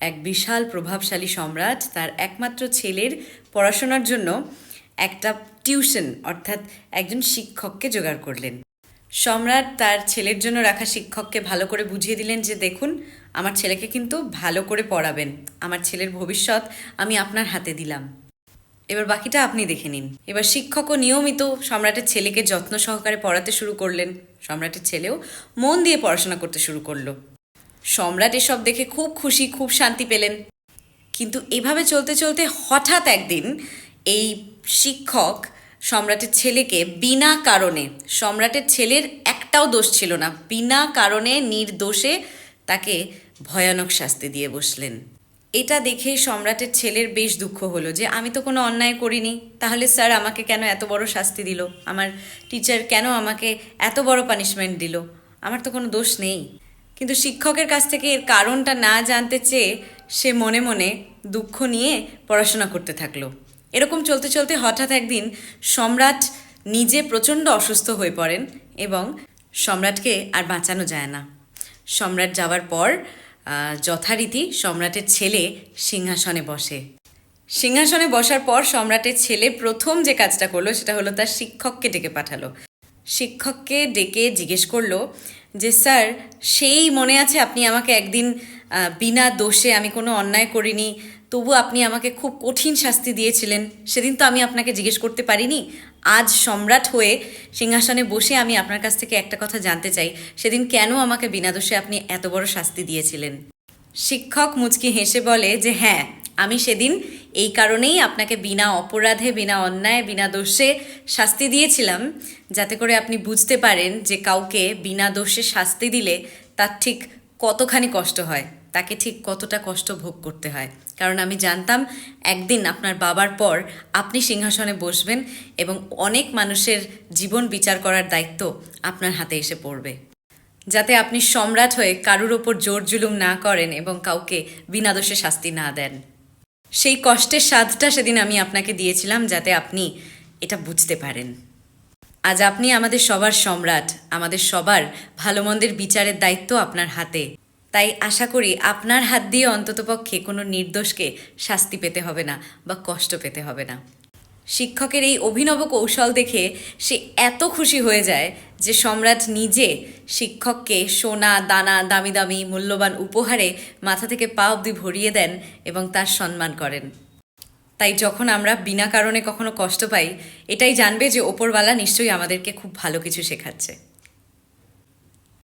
এক বিশাল প্রভাবশালী সম্রাট, তার একমাত্র ছেলের পড়াশোনার জন্য একটা টিউশন, অর্থাৎ একজন শিক্ষককে জোগাড় করলেন। সম্রাট তার ছেলের জন্য রাখা শিক্ষককে ভালো করে বুঝিয়ে দিলেন যে, দেখুন, আমার ছেলেকে কিন্তু ভালো করে পড়াবেন। আমার ছেলের ভবিষ্যৎ আমি আপনার হাতে দিলাম। এবার বাকিটা আপনি দেখে নিন। এবার শিক্ষকও নিয়মিত সম্রাটের ছেলেকে যত্ন সহকারে পড়াতে শুরু করলেন। সম্রাটের ছেলেও মন দিয়ে পড়াশোনা করতে শুরু করল। সম্রাট এসব দেখে খুব খুশি, খুব শান্তি পেলেন। কিন্তু এভাবে চলতে চলতে হঠাৎ একদিন এই শিক্ষক সম্রাটের ছেলেকে বিনা কারণে, সম্রাটের ছেলের একটাও দোষ ছিল না, বিনা কারণে, নির্দোষে তাকে ভয়ানক শাস্তি দিয়ে বসলেন। এটা দেখে সম্রাটের ছেলের বেশ দুঃখ হলো যে, আমি তো কোনো অন্যায় করিনি, তাহলে স্যার আমাকে কেন এত বড় শাস্তি দিল? আমার টিচার কেন আমাকে এত বড় পানিশমেন্ট দিল? আমার তো কোনো দোষ নেই। কিন্তু শিক্ষকের কাছ থেকে এর কারণটা না জানতে চেয়ে সে মনে মনে দুঃখ নিয়ে পড়াশোনা করতে থাকল। এরকম চলতে চলতে হঠাৎ একদিন সম্রাট নিজে প্রচণ্ড অসুস্থ হয়ে পড়েন এবং সম্রাটকে আর বাঁচানো যায় না। সম্রাট যাওয়ার পর যথারীতি সম্রাটের ছেলে সিংহাসনে বসে। সিংহাসনে বসার পর সম্রাটের ছেলে প্রথম যে কাজটা করল সেটা হলো তার শিক্ষককে ডেকে পাঠালো। শিক্ষককে ডেকে জিজ্ঞেস করল যে, স্যার, সেই মনে আছে আপনি আমাকে একদিন বিনা দোষে আমি কোনো অন্যায় করিনি, তবু আপনি আমাকে খুব কঠিন শাস্তি দিয়েছিলেন, সেদিন তো আমি আপনাকে জিজ্ঞেস করতে পারিনি। আজ সম্রাট হয়ে সিংহাসনে বসে আমি আপনার কাছ থেকে একটা কথা জানতে চাই, সেদিন কেন আমাকে বিনা দোষে আপনি এত বড় শাস্তি দিয়েছিলেন? শিক্ষক মুচকি হেসে বলে যে হ্যাঁ আমি সেদিন এই কারণেই আপনাকে বিনা অপরাধে, বিনা অন্যায়, বিনা দোষে শাস্তি দিয়েছিলাম, যাতে করে আপনি বুঝতে পারেন যে কাউকে বিনা দোষে শাস্তি দিলে তার ঠিক কতখানি কষ্ট হয়, তাকে ঠিক কতটা কষ্ট ভোগ করতে হয়। কারণ আমি জানতাম একদিন আপনার বাবার পর আপনি সিংহাসনে বসবেন এবং অনেক মানুষের জীবন বিচার করার দায়িত্ব আপনার হাতে এসে পড়বে। যাতে আপনি সম্রাট হয়ে কারুর ওপর জোর জুলুম না করেন এবং কাউকে বিনা দোষে শাস্তি না দেন। সেই কষ্টের স্বাদটা সেদিন আমি আপনাকে দিয়েছিলাম যাতে আপনি এটা বুঝতে পারেন। আজ আপনি আমাদের সবার সম্রাট, আমাদের সবার ভালো মন্দের বিচারের দায়িত্ব আপনার হাতে। তাই আশা করি আপনার হাত দিয়ে অন্ততপক্ষে কোনো নির্দোষকে শাস্তি পেতে হবে না বা কষ্ট পেতে হবে না। শিক্ষকের এই অভিনব কৌশল দেখে সে এত খুশি হয়ে যায় যে সম্রাট নিজে শিক্ষককে সোনা, দানা দামি দামি মূল্যবান উপহারে মাথা থেকে পা অবধি ভরিয়ে দেন এবং তার সম্মান করেন। তাই যখন আমরা বিনা কারণে কখনো কষ্ট পাই, এটাই জানবে যে ওপরওয়ালা নিশ্চয়ই আমাদেরকে খুব ভালো কিছু শেখাচ্ছে।